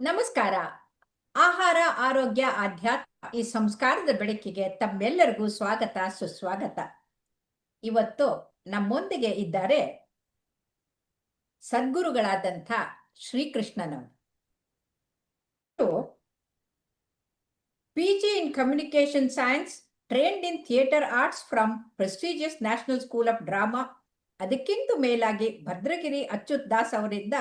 ನಮಸ್ಕಾರ. ಆಹಾರ, ಆರೋಗ್ಯ, ಆಧ್ಯಾತ್ಮ ಈ ಸಂಸ್ಕಾರದ ಬೆಳಕಿಗೆ ತಮ್ಮೆಲ್ಲರಿಗೂ ಸ್ವಾಗತ, ಸುಸ್ವಾಗತ. ಇವತ್ತು ನಮ್ಮೊಂದಿಗೆ ಇದ್ದಾರೆ ಸದ್ಗುರುಗಳಾದಂಥ ಶ್ರೀಕೃಷ್ಣನವರು. P G in communication science trained in theatre arts from prestigious national school of drama ಅದಕ್ಕಿಂತ ಮೇಲಾಗಿ ಭದ್ರಗಿರಿ ಅಚ್ಯುತ್ ದಾಸ್ ಅವರಿಂದ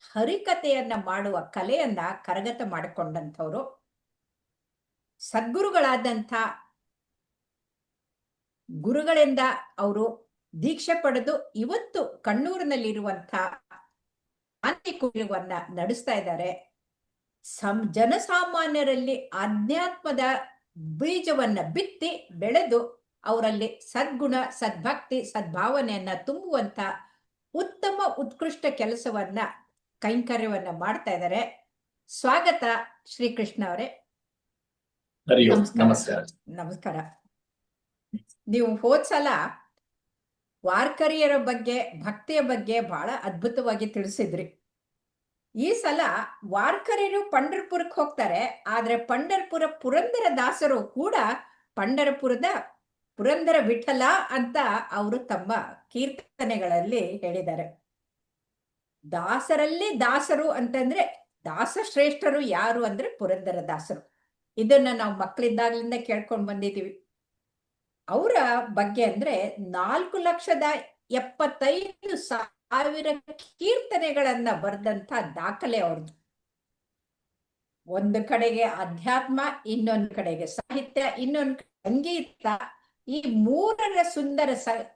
ಹರಿಕತೆಯನ್ನ ಮಾಡುವ ಕಲೆಯನ್ನ ಕರಗತ ಮಾಡಿಕೊಂಡಂಥವ್ರು. ಸದ್ಗುರುಗಳಾದಂಥ ಗುರುಗಳಿಂದ ಅವರು ದೀಕ್ಷೆ ಪಡೆದು ಇವತ್ತು ಕಣ್ಣೂರಿನಲ್ಲಿರುವಂಥ ಕುಲವನ್ನ ನಡೆಸ್ತಾ ಇದ್ದಾರೆ. ಸಂ, ಜನಸಾಮಾನ್ಯರಲ್ಲಿ ಆಧ್ಯಾತ್ಮದ ಬೀಜವನ್ನ ಬಿತ್ತಿ ಬೆಳೆದು ಅವರಲ್ಲಿ ಸದ್ಗುಣ, ಸದ್ಭಕ್ತಿ, ಸದ್ಭಾವನೆಯನ್ನ ತುಂಬುವಂತ ಉತ್ತಮ, ಉತ್ಕೃಷ್ಟ ಕೆಲಸವನ್ನ ಕೈಂಕರ್ಯವನ್ನ ಮಾಡ್ತಾ ಇದ್ದಾರೆ. ಸ್ವಾಗತ ಶ್ರೀಕೃಷ್ಣ ಅವರೇ. ನಮಸ್ಕಾರ. ನಮಸ್ಕಾರ. ಹೋದ್ ನೀವು ಹೋದ್ಸಲ ವಾರ್ಕರಿಯರ ಬಗ್ಗೆ ಭಕ್ತಿಯ ಬಗ್ಗೆ ಬಹಳ ಅದ್ಭುತವಾಗಿ ತಿಳಿಸಿದ್ರಿ. ಈ ಸಲ ವಾರ್ಕರಿಯರು ಪಂಡರ್ಪುರಕ್ಕೆ ಹೋಗ್ತಾರೆ. ಆದ್ರೆ ಪಂಡರ್ಪುರ ಪುರಂದರ ದಾಸರು ಕೂಡ ಪಂಡರಪುರದ ಪುರಂದರ ವಿಠಲ ಅಂತ ಅವರು ತಮ್ಮ ಕೀರ್ತನೆಗಳಲ್ಲಿ ಹೇಳಿದ್ದಾರೆ. ದಾಸರಲ್ಲಿ ದಾಸರು ಅಂತಂದ್ರೆ ದಾಸ ಶ್ರೇಷ್ಠರು ಯಾರು ಅಂದ್ರೆ ಪುರಂದರ ದಾಸರು. ಇದನ್ನ ನಾವು ಮಕ್ಕಳಿದ್ದಾಗ್ಲಿಂದ ಕೇಳ್ಕೊಂಡ್ ಬಂದಿದೀವಿ ಅವರ ಬಗ್ಗೆ ಅಂದ್ರೆ ನಾಲ್ಕು ಲಕ್ಷದ ಎಪ್ಪತ್ತೈದು ಸಾವಿರ ಕೀರ್ತನೆಗಳನ್ನ ಬರೆದಂತ ದಾಖಲೆ ಅವ್ರದ್ದು ಒಂದು ಕಡೆಗೆ ಅಧ್ಯಾತ್ಮ ಇನ್ನೊಂದು ಕಡೆಗೆ ಸಾಹಿತ್ಯ, ಇನ್ನೊಂದು ಸಂಗೀತ. ಈ ಮೂರರ ಸುಂದರ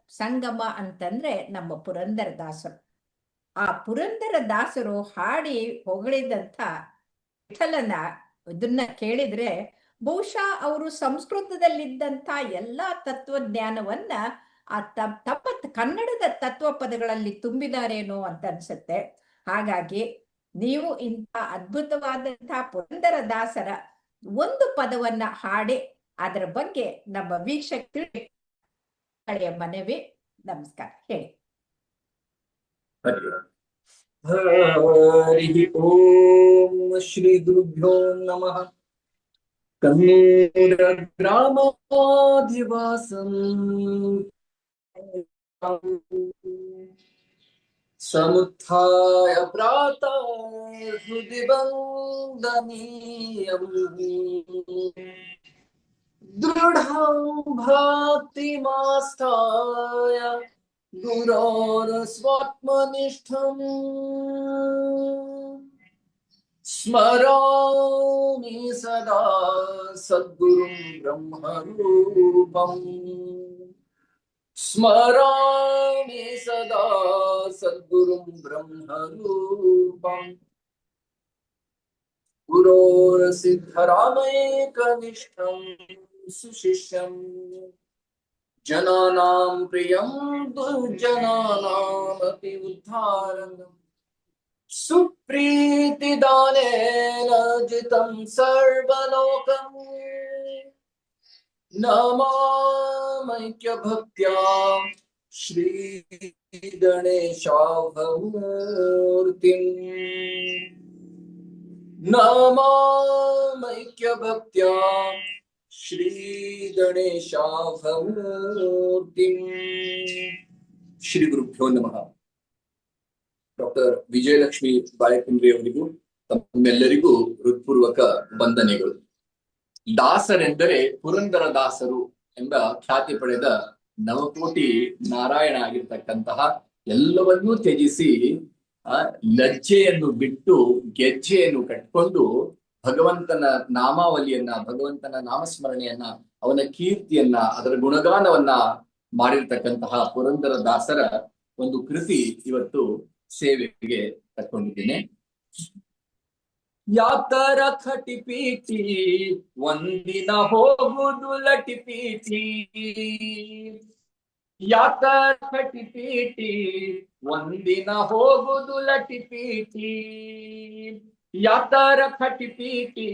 ಸಂಗಮ ಅಂತಂದ್ರೆ ನಮ್ಮ ಪುರಂದರ ದಾಸರು. ಆ ಪುರಂದರ ದಾಸರು ಹಾಡಿ ಹೊಗಳಿದಂಥ ವಿಠಲನ ಇದನ್ನ ಕೇಳಿದ್ರೆ ಬಹುಶಃ ಅವರು ಸಂಸ್ಕೃತದಲ್ಲಿದ್ದಂಥ ಎಲ್ಲಾ ತತ್ವಜ್ಞಾನವನ್ನ ಆ ತಪ್ಪ ಕನ್ನಡದ ತತ್ವ ಪದಗಳಲ್ಲಿ ತುಂಬಿದಾರೇನೋ ಅಂತ ಅನ್ಸುತ್ತೆ. ಹಾಗಾಗಿ ನೀವು ಇಂಥ ಅದ್ಭುತವಾದಂತಹ ಪುರಂದರ ದಾಸರ ಒಂದು ಪದವನ್ನ ಹಾಡಿ ಅದರ ಬಗ್ಗೆ ನಮ್ಮ ವೀಕ್ಷಕ ಮನವಿ, ನಮಸ್ಕಾರ. ಹೇಳಿ. हरिः ॐ श्रीगुरुभ्यो नमः। कन्नूरग्रामाधिवासम् समुत्थाय प्रातः हृदि वन्दनीयम् दृढं भातिमास्थाय गुरोरस्वात्मनिष्ठम् स्मरामि सदा सद्गुरुं ब्रह्मरूपम्। स्मरामि सदा सद्गुरुं ब्रह्मरूपम्। गुरोरसिद्धरामैकनिष्ठम् सुशिष्यम्। जनानां प्रियं दुर्जनानामपि उद्धारणम् सुप्रीतिदानेन जितं सर्वलोकम्। नमामैक्यभक्त्या श्रीगणेशाभमूर्तिम् नमामैक्यभक्त्या ಶ್ರೀಗಣೇಶಾಭಮೂರ್ತಿ ಶ್ರೀ ಗುರುಭ್ಯೋ ನಮಃ. ಡಾಕ್ಟರ್ ವಿಜಯಲಕ್ಷ್ಮಿ ಬಾಯಕುಂದ್ರಿ ಅವರಿಗೂ ತಮ್ಮೆಲ್ಲರಿಗೂ ಹೃತ್ಪೂರ್ವಕ ವಂದನೆಗಳು. ದಾಸರೆಂದರೆ ಪುರಂದರ ದಾಸರು ಎಂಬ ಖ್ಯಾತಿ ಪಡೆದ ನವಕೋಟಿ ನಾರಾಯಣ ಆಗಿರ್ತಕ್ಕಂತಹ ಎಲ್ಲವನ್ನೂ ತ್ಯಜಿಸಿ, ಆ, ಲಜ್ಜೆಯನ್ನು ಬಿಟ್ಟು ಗೆಜ್ಜೆಯನ್ನು ಕಟ್ಕೊಂಡು ಭಗವಂತನ ನಾಮಾವಲಿಯನ್ನ, ಭಗವಂತನ ನಾಮಸ್ಮರಣೆಯನ್ನ, ಅವನ ಕೀರ್ತಿಯನ್ನ, ಅದರ ಗುಣಗಾನವನ್ನ ಮಾಡಿರ್ತಕ್ಕಂತಹ ಪುರಂದರ ದಾಸರ ಒಂದು ಕೃತಿ ಇವತ್ತು ಸೇವೆಗೆ ತಕ್ಕೊಂಡಿದ್ದೇನೆ. ಯಾತರ ಖಟಿಪೀಟಿ ಒಂದಿನ ಹೋಗುದು ಲಟಿಪೀಟಿ ಯಾತರ ಖಟಿಪೀಟಿ ಒಂದಿನ ಹೋಗುದು ಲಟಿಪೀಟಿ ಯಾತರ ಖಟಿಪೀಟಿ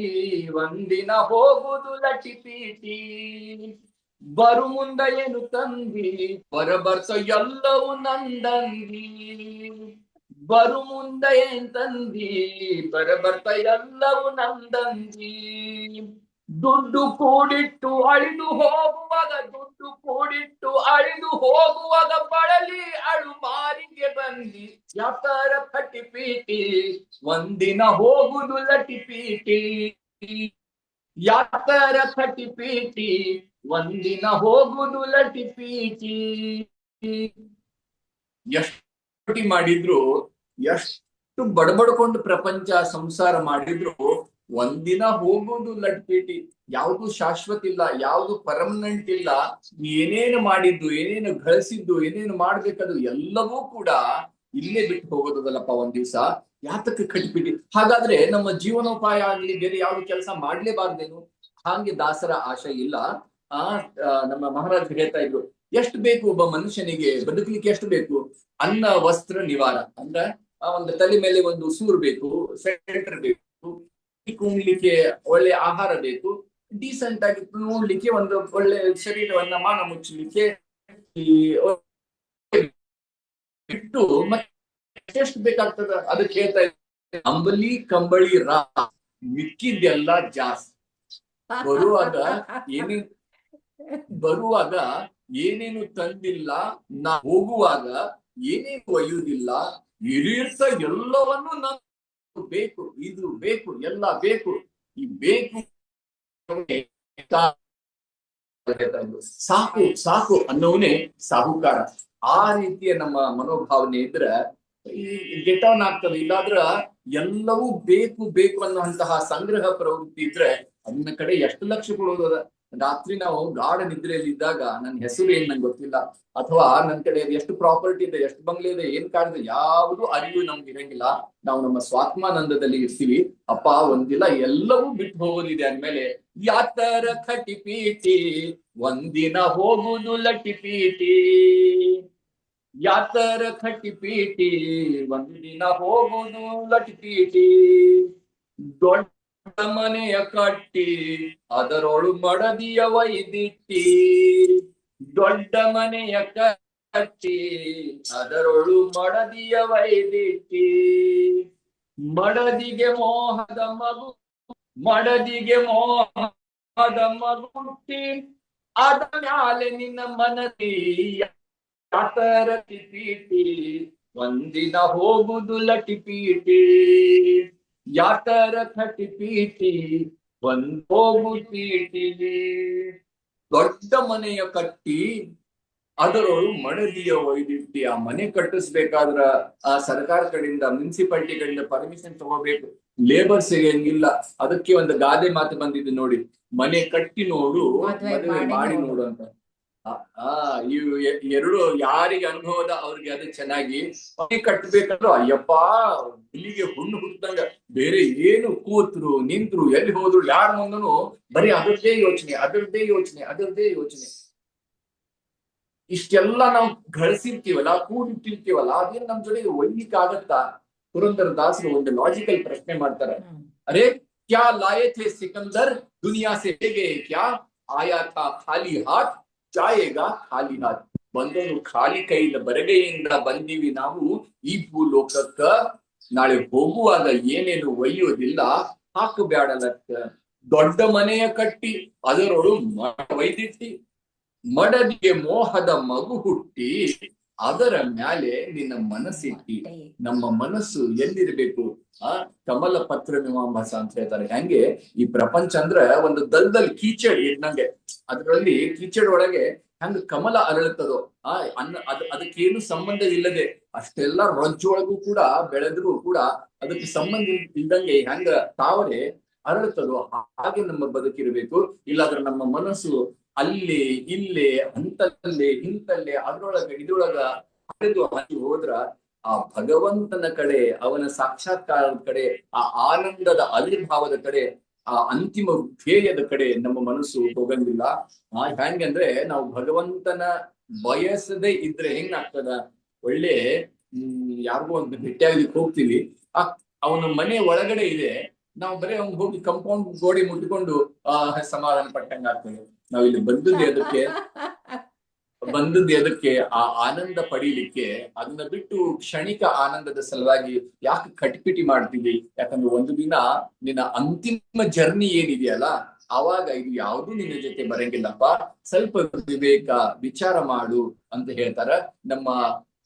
ಒಂದಿನ ಹೋಗುದು ಲಚಿಪೀಟಿ ಬರು ಮುಂದ ಏನು ತಂದಿ ಬರಬರ್ಸ ಎಲ್ಲವೂ ನಂದಂದಿ. ಬರು ಮುಂದೆ ತಂದಿ ಬರ ಬರ್ತ ಎಲ್ಲವೂ ನಂದಂದಿ. ದುಡ್ಡು ಕೂಡಿಟ್ಟು ಅಳಿದು ಹೋಗುವಾಗ ದುಡ್ಡು ಕೂಡಿಟ್ಟು ಅಳಿದು ಹೋಗುವಾಗ ಬಳಲಿ ಅಳು ಮಾರಿಗೆ ಬಂದಿ. ಯಾತರ ಪಟಿ ಪೀಟಿ ಒಂದಿನ ಹೋಗುದು ಲಟಿ ಪೀಟಿ ಯಾತರ ಪಟಿ ಪೀಟಿ ಒಂದಿನ ಹೋಗುದು ಲಟಿ ಪೀಟಿ ಎಷ್ಟು ಮಾಡಿದ್ರು, ಎಷ್ಟು ಬಡಬಡ್ಕೊಂಡು ಪ್ರಪಂಚ ಸಂಸಾರ ಮಾಡಿದ್ರು ಒಂದಿನ ಹೋಗೋದು ಲಟ್ಪೇಟಿ, ಯಾವುದು ಶಾಶ್ವತ ಇಲ್ಲ, ಯಾವುದು ಪರ್ಮನೆಂಟ್ ಇಲ್ಲ, ಏನೇನು ಮಾಡಿದ್ದು, ಏನೇನು ಗಳಿಸಿದ್ದು ಏನೇನು ಮಾಡ್ಬೇಕದು ಎಲ್ಲವೂ ಕೂಡ ಇಲ್ಲೇ ಬಿಟ್ಟು ಹೋಗೋದಲ್ಲಪ್ಪ ಒಂದ್ ದಿವ್ಸ. ಯಾತಕ್ಕೆ ಕಟ್ಬಿಟ್ಟಿ ಹಾಗಾದ್ರೆ ನಮ್ಮ ಜೀವನೋಪಾಯ ಆಗ್ಲಿ, ಬೇರೆ ಯಾವ್ದು ಕೆಲಸ ಮಾಡ್ಲೇಬಾರ್ದೇನು? ಹಾಗೆ ದಾಸರ ಆಶೆ ಇಲ್ಲ. ಆ ನಮ್ಮ ಮಹಾರಾಜ್ ಹೇಳ್ತಾ ಇದ್ರು, ಎಷ್ಟು ಬೇಕು ಒಬ್ಬ ಮನುಷ್ಯನಿಗೆ? ಬದುಕಲಿಕ್ಕೆ ಎಷ್ಟು ಬೇಕು? ಅನ್ನ, ವಸ್ತ್ರ, ನಿವಾರ. ಅಂದ್ರೆ ಆ ಒಂದು ತಲೆ ಮೇಲೆ ಒಂದು ಸೂರು ಬೇಕು ಸೆಂಟರ್ ಬೇಕು. ಕುಂಗ್ಲಿಕ್ಕೆ ಒಳ್ಳೆ ಆಹಾರ ಬೇಕು. ಡೀಸೆಂಟ್ ಆಗಿ ನೋಡ್ಲಿಕ್ಕೆ ಒಂದು ಒಳ್ಳೆ ಶರೀರವನ್ನ ಮಾನ ಮುಚ್ಚಲಿಕ್ಕೆ ಈ ಬಿಟ್ಟು ಮತ್ತೆ ಎಷ್ಟು ಬೇಕಾಗ್ತದ ಅದಕ್ಕೆ ಹೇಳ್ತಾ ಅಂಬಲಿ, ಕಂಬಳಿ, ರಾ ಮಿಕ್ಕಿದ್ದೆಲ್ಲ ಜಾಸ್ತಿ. ಬರುವಾಗ ಏನೇನ್ ಬರುವಾಗ ಏನೇನು ತಂದಿಲ್ಲ, ನಾ ಹೋಗುವಾಗ ಏನೇನು ಒಯ್ಯುವುದಿಲ್ಲ ಇರಿರ್ತ ಎಲ್ಲವನ್ನು ನಾನು ಬೇಕು ಇದು ಬೇಕು, ಎಲ್ಲ ಬೇಕು. ಈ ಬೇಕು ಸಾಕು ಸಾಕು ಅನ್ನೋನೇ ಸಾಹುಕಾರ. ಆ ರೀತಿಯ ನಮ್ಮ ಮನೋಭಾವನೆ ಇದ್ರ ಗೆಟ್ ಆನ್ ಆಗ್ತದೆ. ಇಲ್ಲಾದ್ರ ಎಲ್ಲವೂ ಬೇಕು ಬೇಕು ಅನ್ನುವಂತಹ ಸಂಗ್ರಹ ಪ್ರವೃತ್ತಿ ಇದ್ರೆ, ಅದನ್ನ ಕಡೆ ಎಷ್ಟು ಲಕ್ಷ ಕೊಡೋದದ ರಾತ್ರಿ ನಾವು ಗಾಢ ನಿದ್ರೆಯಲ್ಲಿ ಇದ್ದಾಗ ನನ್ನ ಹೆಸರು ಏನ್ ನಂಗೆ ಗೊತ್ತಿಲ್ಲ. ಅಥವಾ ನನ್ನ ಕಡೆ ಎಷ್ಟು ಪ್ರಾಪರ್ಟಿ ಇದೆ, ಎಷ್ಟು ಬಂಗ್ಲೆ ಇದೆ, ಏನ್ ಕಾಡಿದೆ ಯಾವುದು ಅರಿವು ನಮ್ಗೆ ಇರಂಗಿಲ್ಲ. ನಾವು ನಮ್ಮ ಸ್ವಾತ್ಮಾನಂದದಲ್ಲಿ ಇರ್ತೀವಿ. ಅಪ್ಪ, ಒಂದಿಲ್ಲ, ಎಲ್ಲವೂ ಬಿಟ್ಟು ಹೋಗೋದಿದೆ ಅಂದ್ಮೇಲೆ, ಯಾತರ ಖಟಿ ಪೀಟಿ, ಒಂದಿನ ಹೋಗುನು ಲಟಿ ಪೀಟಿ. ಯಾತರ ಖಟಿ ಪೀಟಿ, ಒಂದಿನ ಹೋಗುನು ಲಟಿ ಪೀಟಿ. ದೊಡ್ಡ ಮನೆಯ ಕಟ್ಟಿ, ಅದರೊಳು ಮಡದಿಯ ವೈದಿಟ್ಟಿ. ದೊಡ್ಡ ಮನೆಯ ಕಟ್ಟಿ, ಅದರೊಳು ಮಡದಿಯ ವೈದಿಟ್ಟಿ. ಮಡದಿಗೆ ಮೋಹದ ಮಗು, ಮಡದಿಗೆ ಮೋಹದ ಮಗು ಹುಟ್ಟಿ. ಅದ ಮ್ಯಾಲೆ ನಿನ್ನ ಮನದಿ, ಯಾತರ ಪೀಟಿ ಒಂದಿನ ಹೋಗುದು ಲಟಿ ಪೀಟಿ ಯಾತರ ಥಟಿ ಪೀಟಿ ಬಂದೋಗು ಪೀಟಿಲಿ ದೊಡ್ಡ ಮನೆಯ ಕಟ್ಟಿ ಅದರೊಳು ಮಣದಿಯ ಒಯ್ದಿಟ್ಟಿ ಆ ಮನೆ ಕಟ್ಟಿಸ್ಬೇಕಾದ್ರ ಆ ಸರ್ಕಾರ ಕಡೆಯಿಂದ ಮುನ್ಸಿಪಾಲಿಟಿ ಕಡೆಯಿಂದ ಪರ್ಮಿಷನ್ ತಗೋಬೇಕು. ಲೇಬರ್ ಸಿಗಂಗಿಲ್ಲ. ಅದಕ್ಕೆ ಒಂದು ಗಾದೆ ಮಾತು ಬಂದಿದ್ದು ನೋಡಿ. ಮನೆ ಕಟ್ಟಿ ನೋಡು ಮದ್ವೆ ಮಾಡಿ. ನೋಡು ಅಂತ. ಆ ಇವು ಎರಡು ಯಾರಿಗೆ ಅನುಭವದ ಅವ್ರಿಗೆ ಅದು ಚೆನ್ನಾಗಿ ಮನೆ ಕಟ್ಟಬೇಕಂದ್ರು ಅಯ್ಯಪ್ಪ ಇಲ್ಲಿಗೆ ಹುಣ್ಣು ಹುಟ್ಟಂಗ ಬೇರೆ ಏನು ಕೂತ್ರು, ನಿಂತ್ರು, ಎಲ್ಲಿ ಹೋದ್ರು, ಯಾರ ಮುಂದನು ಬರೀ ಅದರದ್ದೇ ಯೋಚನೆ ಅದರದ್ದೇ ಯೋಚನೆ ಅದರದ್ದೇ ಯೋಚನೆ. ಇಷ್ಟೆಲ್ಲಾ ನಾವು ಗಳಿಸಿರ್ತೀವಲ್ಲ, ಕೂಡಿಟ್ಟಿರ್ತೀವಲ್ಲ, ಅದೇನು ನಮ್ ಜೊತೆ ಒಯ್ಲಿಕ್ಕೆ ಆಗತ್ತಾ? ಪುರಂದರ ದಾಸರು ಒಂದು ಲಾಜಿಕಲ್ ಪ್ರಶ್ನೆ ಮಾಡ್ತಾರೆ. ಅರೆ, ಕ್ಯಾ ಲಾಯೇ ಸಿಕಂದರ್, ದುನಿಯಾ ಸೆ ಹೇಗೆ ಕ್ಯಾ? ಆಯಾ ಖಾಲಿ ಹಾತ್ ಜಾಯೇಗ ಖಾಲಿ ಹಾತ್ ಬಂದನು ಖಾಲಿ ಕೈಯಿಂದ ಬರಗೈಯಿಂದ ಬಂದೀವಿ ನಾವು ಈ ಭೂಲೋಕಕ್ಕ. ನಾಳೆ ಹೋಗುವಾಗ ಏನೇನು ಒಯ್ಯೋದಿಲ್ಲ ಹಾಕಬ್ಯಾಡಲಕ್ಕ ದೊಡ್ಡ ಮನೆಯ ಕಟ್ಟಿ, ಅದರೊಳು ಒಯ್ದಿಟ್ಟಿ, ಮಡದಿಗೆ ಮೋಹದ ಮಗು ಹುಟ್ಟಿ, ಅದರ ಮ್ಯಾಲೆ ನಿನ್ನ ಮನಸ್ಸಿಟ್ಟಿ. ನಮ್ಮ ಮನಸ್ಸು ಎಲ್ಲಿರ್ಬೇಕು? ಆ, ಕಮಲ ಪತ್ರ ಮೀಮಾಂಸ ಅಂತ ಹೇಳ್ತಾರೆ. ಹೆಂಗೆ? ಈ ಪ್ರಪಂಚ ಅಂದ್ರ ಒಂದು ದಲ್ದಲ್ ಕೀಚಡಿ ಇದ್ದಂಗೆ. ಅದ್ರಲ್ಲಿ ಕಿಚಡ್ ಒಳಗೆ ಹೆಂಗ ಕಮಲ ಅರಳುತ್ತದೋ, ಆ ಅನ್ನ ಅದ್ ಅದಕ್ಕೇನು ಸಂಬಂಧ ಇಲ್ಲದೆ ಅಷ್ಟೆಲ್ಲ ರೊಜ್ಜೊಳಗೂ ಕೂಡ ಬೆಳೆದ್ರೂ ಕೂಡ ಅದಕ್ಕೆ ಸಂಬಂಧ ಇಲ್ದಂಗೆ ಹೆಂಗ ತಾವರೆ ಅರಳುತ್ತದೋ ಹಾಗೆ ನಮ್ಮ ಬದುಕಿರಬೇಕು. ಇಲ್ಲಾದ್ರೆ ನಮ್ಮ ಮನಸ್ಸು ಅಲ್ಲಿ, ಇಲ್ಲೇ, ಅಂತಲ್ಲೇ, ಇಂತಲ್ಲೇ, ಅದರೊಳಗ, ಇದ್ರೊಳಗ ಹರಿದು ಹಾಕಿ ಹೋದ್ರ ಆ ಭಗವಂತನ ಕಡೆ, ಅವನ ಸಾಕ್ಷಾತ್ಕಾರದ ಕಡೆ, ಆ ಆನಂದದ ಅವಿರ್ಭಾವದ ಕಡೆ ಆ ಅಂತಿಮ ಧ್ಯೇಯದ ಕಡೆ ನಮ್ಮ ಮನಸ್ಸು ಹೋಗಂಗಿಲ್ಲ. ಆ ಹೆಂಗಂದ್ರೆ ನಾವು ಭಗವಂತನ ಬಯಸದೆ ಇದ್ರೆ ಹೆಂಗಾಗ್ತದ ಒಳ್ಳೆ, ಹ್ಮ್, ಯಾರಿಗೋ ಒಂದು ಭೇಟಿಯಾಗ್ಲಿಕ್ಕೆ ಹೋಗ್ತೀವಿ. ಆ, ಅವನ ಮನೆ ಒಳಗಡೆ ಇದೆ. ನಾವು ಬರೀ ಅವ್ನ್ ಹೋಗಿ ಕಂಪೌಂಡ್ ಗೋಡೆ ಮುಟ್ಕೊಂಡು ಆ, ಸಮಾಧಾನ ಪಟ್ಟಂಗ ನಾವ್ ಇಲ್ಲಿ ಬಂದಿದ್ದೆ ಅದಕ್ಕೆ ಬಂದದ್ದು ಎದಕ್ಕೆ? ಆ ಆನಂದ ಪಡೀಲಿಕ್ಕೆ ಅದನ್ನ ಬಿಟ್ಟು ಕ್ಷಣಿಕ ಆನಂದದ ಸಲುವಾಗಿ ಯಾಕೆ ಕಟ್ಪಿಟಿ ಮಾಡ್ತೀವಿ ಯಾಕಂದ್ರೆ ಒಂದು ದಿನ ನಿನ್ನ ಅಂತಿಮ ಜರ್ನಿ ಏನಿದೆಯಲ್ಲ, ಆವಾಗ ಇದು ಯಾವುದು ನಿನ್ನ ಜೊತೆ ಬರಂಗಿಲ್ಲಪ್ಪ. ಸ್ವಲ್ಪ ವಿವೇಕ, ವಿಚಾರ ಮಾಡು ಅಂತ ಹೇಳ್ತಾರ. ನಮ್ಮ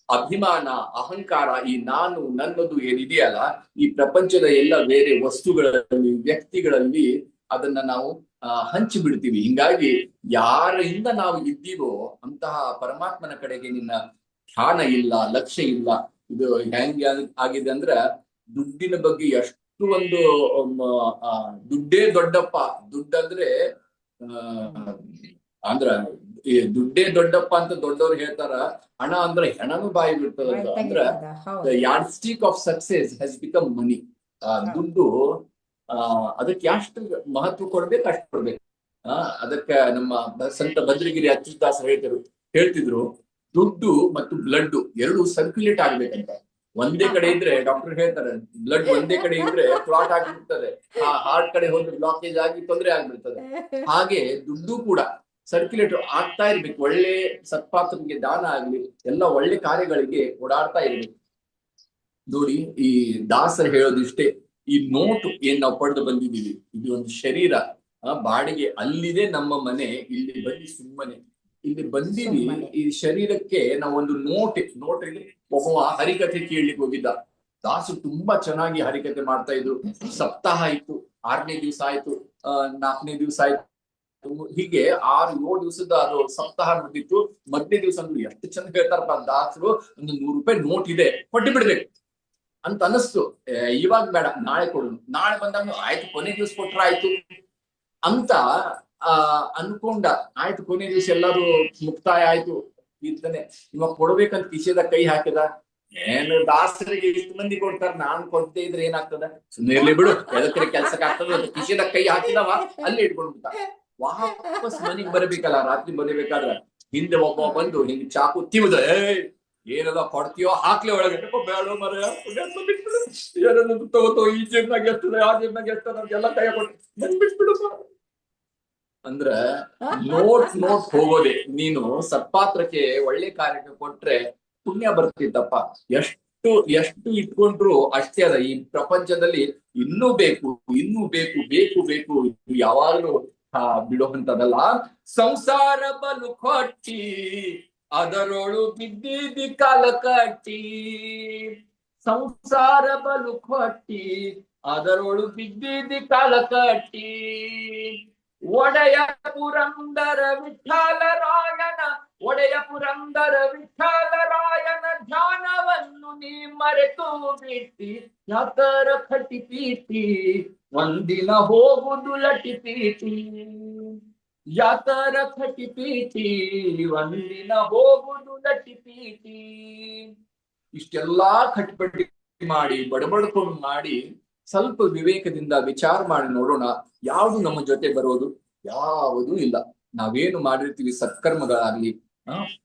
ಅಭಿಮಾನ, ಅಹಂಕಾರ, ಈ ನಾನು, ನನ್ನದು ಏನಿದೆಯಲ್ಲ, ಈ ಪ್ರಪಂಚದ ಎಲ್ಲ ಬೇರೆ ವಸ್ತುಗಳಲ್ಲಿ, ವ್ಯಕ್ತಿಗಳಲ್ಲಿ ಅದನ್ನ ನಾವು ಹಂಚಿ ಬಿಡ್ತೀವಿ. ಹಿಂಗಾಗಿ ಯಾರಿಂದ ನಾವು ಇದ್ದೀವೋ ಅಂತಹ ಪರಮಾತ್ಮನ ಕಡೆಗೆ ನಿನ್ನ ಧ್ಯಾನ ಇಲ್ಲ ಲಕ್ಷ್ಯ ಇಲ್ಲ ಇದು ಹೆಂಗೆ ಆಗಿದೆ ಅಂದ್ರ ದುಡ್ಡಿನ ಬಗ್ಗೆ ಎಷ್ಟು ಒಂದು ದುಡ್ಡೇ ದೊಡ್ಡಪ್ಪ. ದುಡ್ಡಂದ್ರೆ ಆ ಅಂದ್ರ ದುಡ್ಡೇ ದೊಡ್ಡಪ್ಪ ಅಂತ ದೊಡ್ಡವ್ರು ಹೇಳ್ತಾರ. ಹಣ ಅಂದ್ರೆ ಹೆಣನು ಬಾಯಿ ಬಿಡ್ತದ ಅಂದ್ರ yardstick of success has become money ದುಡ್ಡು ಆ, ಅದಕ್ಕೆ ಎಷ್ಟು ಮಹತ್ವ ಕೊಡ್ಬೇಕು, ಅಷ್ಟು ಕೊಡ್ಬೇಕು. ಅದಕ್ಕೆ ನಮ್ಮ ಸಂತ ಭದ್ರಗಿರಿ ಅಚ್ಯುತಾಸ ಹೇಳ್ತಿರು ಹೇಳ್ತಿದ್ರು, ದುಡ್ಡು ಮತ್ತು ಬ್ಲಡ್ ಎರಡು ಸರ್ಕ್ಯುಲೇಟ್ ಆಗ್ಬೇಕಂತ. ಒಂದೇ ಕಡೆ ಇದ್ರೆ ಡಾಕ್ಟರ್ ಹೇಳ್ತಾರೆ, ಬ್ಲಡ್ ಒಂದೇ ಕಡೆ ಇದ್ರೆ ಕ್ಲಾಟ್ ಆಗಿಬಿಡ್ತದೆ. ಹಾರ್ಟ್ ಕಡೆ ಹೋದ್ರೆ ಬ್ಲಾಕೇಜ್ ಆಗಿ ತೊಂದರೆ ಆಗ್ಬಿಡ್ತದೆ. ಹಾಗೆ ದುಡ್ಡು ಕೂಡ ಸರ್ಕ್ಯುಲೇಟ್ ಆಗ್ತಾ ಇರ್ಬೇಕು. ಒಳ್ಳೆ ಸತ್ಪಾತ್ರನಿಗೆ ದಾನ ಆಗ್ಲಿ, ಎಲ್ಲ ಒಳ್ಳೆ ಕಾರ್ಯಗಳಿಗೆ ಓಡಾಡ್ತಾ ಇರ್ಬೇಕು. ನೋಡಿ, ಈ ದಾಸರು ಹೇಳೋದಿಷ್ಟೇ. ಈ ನೋಟು ಏನ್ ನಾವು ಪಡೆದು ಬಂದಿದ್ದೀವಿ? ಇದು ಒಂದು ಶರೀರ. ಆ, ಬಾಡಿಗೆ ಅಲ್ಲಿದೆ ನಮ್ಮ ಮನೆ ಇಲ್ಲಿ ಬಂದು ಸುಮ್ಮನೆ. ಇಲ್ಲಿ ಬಂದೀವಿ ಈ ಶರೀರಕ್ಕೆ ನಾವು ಒಂದು ನೋಟ್ ನೋಟ್ ಇಲ್ಲಿ ಒಬ್ಬ ಹರಿಕಥೆ ಕೇಳಲಿಕ್ಕೆ ಹೋಗಿದ್ದ. ದಾಸು ತುಂಬಾ ಚೆನ್ನಾಗಿ ಹರಿಕಥೆ ಮಾಡ್ತಾ ಇದ್ರು. ಸಪ್ತಾಹ ಇತ್ತು ಆರನೇ ದಿವಸ ಆಯ್ತು ನಾಲ್ಕನೇ ದಿವಸ ಆಯ್ತು. ಹೀಗೆ ಆರು ಏಳು ದಿವಸದ ಅದು ಸಪ್ತಾಹ ಮುಗಿತ್ತು ಮೊದಲನೇ ದಿವಸ ಅಂದ್ರೆ ಎಷ್ಟು ಚಂದ ಹೇಳ್ತಾರಪ್ಪ ದಾಸರು ಒಂದು ನೂರು ರೂಪಾಯಿ ನೋಟ್ ಇದೆ ಕೊಟ್ಟು ಬಿಡ್ಬೇಕು ಅಂತ ಅನ್ನಿಸ್ತು. ಇವಾಗ ಬೇಡ, ನಾಳೆ ಕೊಡು ನಾಳೆ ಬಂದಾಗ ಆಯ್ತು, ಕೊನೆ ದಿವಸ ಕೊಟ್ರ ಆಯ್ತು ಅಂತ, ಆ, ಅನ್ಕೊಂಡ. ಆಯ್ತು, ಕೊನೆ ದಿವಸ ಎಲ್ಲರೂ ಮುಕ್ತಾಯ ಆಯ್ತು. ಇದ್ದಾನೆ ಇವಾಗ ಕೊಡ್ಬೇಕಂತ ಕಿಸೆದ ಕೈ ಹಾಕಿದ. ಏನು ದಾಸರಿಗೆ ಇಷ್ಟು ಮಂದಿ ಕೊಡ್ತಾರ, ನಾನ್ ಕೊಡ್ತೇ ಇದ್ರೆ ಏನಾಗ್ತದ? ಸುಮ್ಮನೆ ಇರ್ಲಿ ಬಿಡು ಎದಕ್ಕೆ ಕೆಲ್ಸಕ್ಕೆ ಆಗ್ತದ ಕಿಶೆದ ಕೈ ಹಾಕಿದವ, ಅಲ್ಲಿ ಇಟ್ಕೊಂಡ್ಬಿಟ್ಟ. ವಾಪಸ್ ಮನಿಗ್ ಬರಬೇಕಲ್ಲ, ರಾತ್ರಿ ಬರಬೇಕಾದ್ರ ಹಿಂದೆ ಒಬ್ಬ ಬಂದು, ಹಿಂಗ್ ಚಾಕು ತಿವಿದ, ಏಯ್ ಏನದ ಕೊಡ್ತೀಯೋ ಹಾಕ್ಲಿ ಒಳಗೆ. ಬೇಡ ಮರ ಏನನ್ನು ತಗೋತೋ ಈ ಜೀವನಾಗ ಎಷ್ಟದ ಆ ಜೀವನಾಗ ಎಷ್ಟದ ಎಲ್ಲ ಕೈ ಕೊಟ್ಟು ನನ್ ಬಿಟ್ಬಿಡು ಅಂದ್ರ ನೋಟ್ ನೋಟ್ ಹೋಗೋದೆ. ನೀನು ಸತ್ಪಾತ್ರಕ್ಕೆ ಒಳ್ಳೆ ಕಾರ್ಯಕ್ಕೆ ಕೊಟ್ರೆ ಪುಣ್ಯ ಬರ್ತಿತ್ತಪ್ಪ. ಎಷ್ಟು ಎಷ್ಟು ಇಟ್ಕೊಂಡ್ರು ಅಷ್ಟೇ ಅದ ಈ ಪ್ರಪಂಚದಲ್ಲಿ ಇನ್ನೂ ಬೇಕು ಇನ್ನೂ ಬೇಕು ಬೇಕು ಬೇಕು ಇದು ಯಾವಾಗ್ಲೂ ಬಿಡೋ ಬಿಡುವಂತದಲ್ಲ ಸಂಸಾರ ಬಲು ಕೊಟ್ಟಿ ಅದರೊಳು ಬಿದ್ದಿದ್ದಿ ಕಾಲ ಕಟ್ಟಿ, ಸಂಸಾರ ಬಲು ಕೊಟ್ಟಿ, ಅದರೊಳು ಬಿದ್ದಿದ್ದಿ ಕಾಲ ಕಟ್ಟಿ. ಒಡೆಯ ಪುರಂದರ ವಿಠಲರಾಯನ ಒಡೆಯ ಪುರಂದರ ಧ್ಯಾನವನ್ನು ನೀ ಮರೆತು ಬಿಟ್ಟಿ, ಯಾತರ ಕಟ್ಟಿ ಪೀಟಿ ಒಂದಿನ ಹೋಗುದು ಲಟಿ ಪೀಟಿ ಯಾತರ ಕಟ್ಟಿ ಪೀಟಿ ಒಂದಿನ ಹೋಗುದು ಲಟಿ ಪೀಟಿ ಇಷ್ಟೆಲ್ಲಾ ಕಟ್ಪಟ್ಟಿ ಮಾಡಿ, ಬಡಬಡ್ಕೊಂಡು ಮಾಡಿ, ಸ್ವಲ್ಪ ವಿವೇಕದಿಂದ ವಿಚಾರ ಮಾಡಿ ನೋಡೋಣ, ಯಾವುದು ನಮ್ಮ ಜೊತೆ ಬರೋದು? ಯಾವುದೂ ಇಲ್ಲ. ನಾವೇನು ಮಾಡಿರ್ತೀವಿ ಸತ್ಕರ್ಮಗಳಾಗ್ಲಿ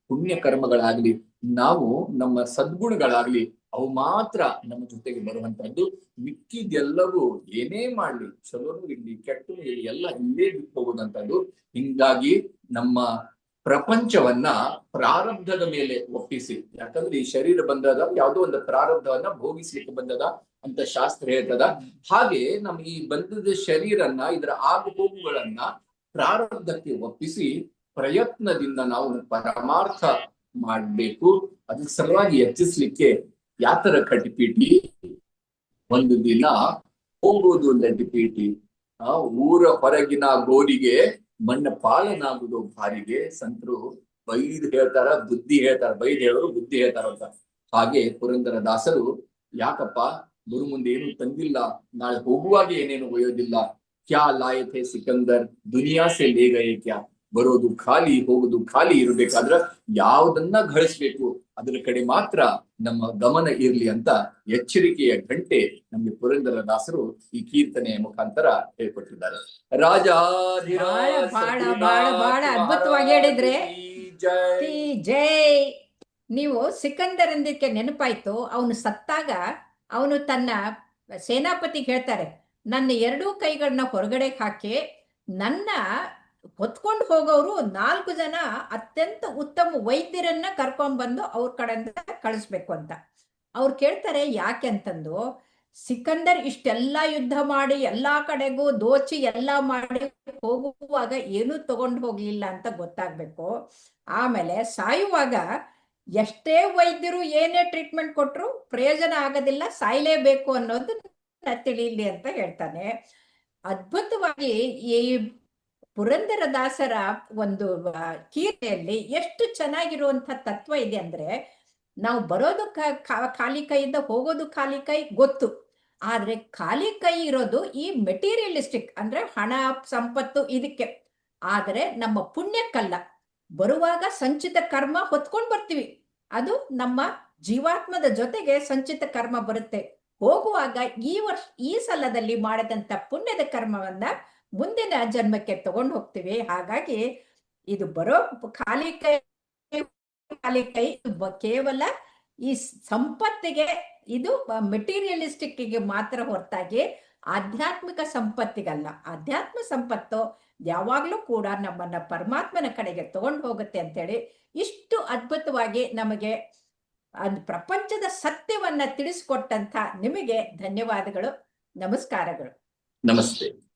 ಪುಣ್ಯ ಕರ್ಮಗಳಾಗ್ಲಿ ನಾವು ನಮ್ಮ ಸದ್ಗುಣಗಳಾಗ್ಲಿ ಅವು ಮಾತ್ರ ನಮ್ಮ ಜೊತೆಗೆ ಬರುವಂತದ್ದು ಮಿಕ್ಕಿದೆಲ್ಲವೂ ಏನೇ ಮಾಡ್ಲಿ, ಚಲೋನು ಇರ್ಲಿ ಕೆಟ್ಟು ಇರ್ಲಿ, ಎಲ್ಲ ಇಲ್ಲೇ ಬಿಟ್ಟು ಹೋಗುವಂತದ್ದು ಹಿಂಗಾಗಿ ನಮ್ಮ ಪ್ರಪಂಚವನ್ನ ಪ್ರಾರಬ್ಧದ ಮೇಲೆ ಒಪ್ಪಿಸಿ. ಯಾಕಂದ್ರೆ ಈ ಶರೀರ ಬಂದದ, ಯಾವುದೋ ಒಂದು ಪ್ರಾರಬ್ಧವನ್ನ ಭೋಗಿಸ್ಲಿಕ್ಕೆ ಬಂದದ ಅಂತ ಶಾಸ್ತ್ರ ಹೇಳ್ತದ. ಹಾಗೆ ನಮ್ಮ ಈ ಬಂದದ ಶರೀರನ್ನ, ಇದರ ಆಗು ಹೋಗುಗಳನ್ನ ಪ್ರಾರಬ್ಧಕ್ಕೆ ಒಪ್ಪಿಸಿ ಪ್ರಯತ್ನದಿಂದ ನಾವು ಪರಮಾರ್ಥ ಮಾಡಬೇಕು. ಅದಕ್ಕೆ ಸಲುವಾಗಿ ಹೆಚ್ಚಿಸ್ಲಿಕ್ಕೆ ಯಾತರ ಕಟಿಪೀಟಿ ಒಂದು ದಿನ ಹೋಗುವುದು ಲಟಿಪೀಟಿ ಆ ಊರ ಹೊರಗಿನ ಗೋರಿಗೆ ಮಣ್ಣ ಪಾಲನಾಗುವುದು ಭಾರಿಗೆ. ಸಂತರು ಬೈದ್ ಹೇಳ್ತಾರ, ಬುದ್ಧಿ ಹೇಳ್ತಾರ, ಬೈದ್ ಹೇಳೋರು ಬುದ್ಧಿ ಹೇಳ್ತಾರ ಅಂತ. ಹಾಗೆ ಪುರಂದರ ದಾಸರು, ಯಾಕಪ್ಪ ಗುರು ಮುಂದೆ ಏನು ತಂದಿಲ್ಲ. ನಾಳೆ ಹೋಗುವಾಗ ಏನೇನು ಒಯ್ಯೋದಿಲ್ಲ. ಕ್ಯಾ ಲಾಯತೆ ಸಿಕಂದರ್, ದುನಿಯಾ ಸೆ ಲೇ ಗಯೆ ಕ್ಯಾ? ಬರೋದು ಖಾಲಿ ಹೋಗೋದು ಖಾಲಿ ಇರಬೇಕಾದ್ರ ಯಾವುದನ್ನ ಗಳಿಸ್ಬೇಕು ಅದರ ಕಡೆ ಮಾತ್ರ ನಮ್ಮ ಗಮನ ಇರಲಿ ಅಂತ ಎಚ್ಚರಿಕೆಯ ಗಂಟೆ ನಮಗೆ ಪುರಂದರ ದಾಸರು ಈ ಕೀರ್ತನೆಯ ಮುಖಾಂತರ ಹೇಳ್ಕೊಟ್ಟಿದ್ದಾರೆ. ರಾಜಾಧಿರಾಜ ಬಹಳ, ಬಹಳ, ಬಹಳ, ಬಹಳ ಅದ್ಭುತವಾಗಿ ಹೇಳಿದ್ರೆ. ಜೈ. ಜೈ. ನೀವು ಸಿಕಂದರ್ ಅಂದಿದ್ದಕ್ಕೆ ನೆನಪಾಯ್ತು ಅವನು ಸತ್ತಾಗ ಅವನು ತನ್ನ ಸೇನಾಪತಿ ಹೇಳ್ತಾರೆ ನನ್ನ ಎರಡೂ ಕೈಗಳನ್ನ ಹೊರಗಡೆ ಹಾಕಿ ನನ್ನ ಹೊತ್ಕೊಂಡು ಹೋಗೋರು ನಾಲ್ಕು ಜನ ಅತ್ಯಂತ ಉತ್ತಮ ವೈದ್ಯರನ್ನ ಕರ್ಕೊಂಡ್ಬಂದು ಅವ್ರ ಕಡೆಯಿಂದ ಕಳಿಸ್ಬೇಕು ಅಂತ. ಅವ್ರು ಕೇಳ್ತಾರೆ ಯಾಕೆ ಅಂತಂದು, ಸಿಕಂದರ್ ಇಷ್ಟೆಲ್ಲ ಯುದ್ಧ ಮಾಡಿ, ಎಲ್ಲಾ ಕಡೆಗೂ ದೋಚಿ, ಎಲ್ಲ ಮಾಡಿ ಹೋಗುವಾಗ ಏನೂ ತಗೊಂಡು ಹೋಗ್ಲಿಲ್ಲ ಅಂತ ಗೊತ್ತಾಗ್ಬೇಕು. ಆಮೇಲೆ ಸಾಯುವಾಗ ಎಷ್ಟೇ ವೈದ್ಯರು ಏನೇ ಟ್ರೀಟ್ಮೆಂಟ್ ಕೊಟ್ರು ಪ್ರಯೋಜನ ಆಗೋದಿಲ್ಲ, ಸಾಯಲೇಬೇಕು ಅನ್ನೋದು ತಿಳಿಲಿ ಅಂತ ಹೇಳ್ತಾನೆ. ಅದ್ಭುತವಾಗಿ ಈ ಪುರಂದರದಾಸರ ಒಂದು ಕೀರ್ತಿಯಲ್ಲಿ ಎಷ್ಟು ಚೆನ್ನಾಗಿರುವಂತ ತತ್ವ ಇದೆ ಅಂದ್ರೆ, ನಾವು ಬರೋದು ಖಾಲಿ ಕೈಯಿಂದ ಹೋಗೋದು ಖಾಲಿ ಕೈ ಗೊತ್ತು. ಆದ್ರೆ ಖಾಲಿ ಕೈ ಇರೋದು ಈ ಮೆಟೀರಿಯಲಿಸ್ಟಿಕ್ ಅಂದ್ರೆ ಹಣ, ಸಂಪತ್ತು ಇದಕ್ಕೆ. ಆದರೆ ನಮ್ಮ ಪುಣ್ಯಕ್ಕಲ್ಲ. ಬರುವಾಗ ಸಂಚಿತ ಕರ್ಮ ಹೊತ್ಕೊಂಡು ಬರ್ತೀವಿ. ಅದು ನಮ್ಮ ಜೀವಾತ್ಮದ ಜೊತೆಗೆ ಸಂಚಿತ ಕರ್ಮ ಬರುತ್ತೆ. ಹೋಗುವಾಗ ಈ ವರ್ಷ, ಈ ಸಲದಲ್ಲಿ ಮಾಡಿದಂತ ಪುಣ್ಯದ ಕರ್ಮವನ್ನ ಮುಂದಿನ ಜನ್ಮಕ್ಕೆ ತಗೊಂಡು ಹೋಗ್ತೀವಿ. ಹಾಗಾಗಿ ಇದು ಬರೋ ಖಾಲಿ ಕೈ ಖಾಲಿ ಕೈ ಕೇವಲ ಈ ಸಂಪತ್ತಿಗೆ, ಇದು ಮೆಟೀರಿಯಲಿಸ್ಟಿಕ್ ಮಾತ್ರ ಹೊರತಾಗಿ ಆಧ್ಯಾತ್ಮಿಕ ಸಂಪತ್ತಿಗಲ್ಲ. ಆಧ್ಯಾತ್ಮ ಸಂಪತ್ತು ಯಾವಾಗಲೂ ಕೂಡ ನಮ್ಮನ್ನ ಪರಮಾತ್ಮನ ಕಡೆಗೆ ತಗೊಂಡು ಹೋಗುತ್ತೆ ಅಂತೇಳಿ ಇಷ್ಟು ಅದ್ಭುತವಾಗಿ ನಮಗೆ ಅದು ಪ್ರಪಂಚದ ಸತ್ಯವನ್ನ ತಿಳಿಸ್ಕೊಟ್ಟಂತ ನಿಮಗೆ ಧನ್ಯವಾದಗಳು. ನಮಸ್ಕಾರಗಳು. ನಮಸ್ತೆ.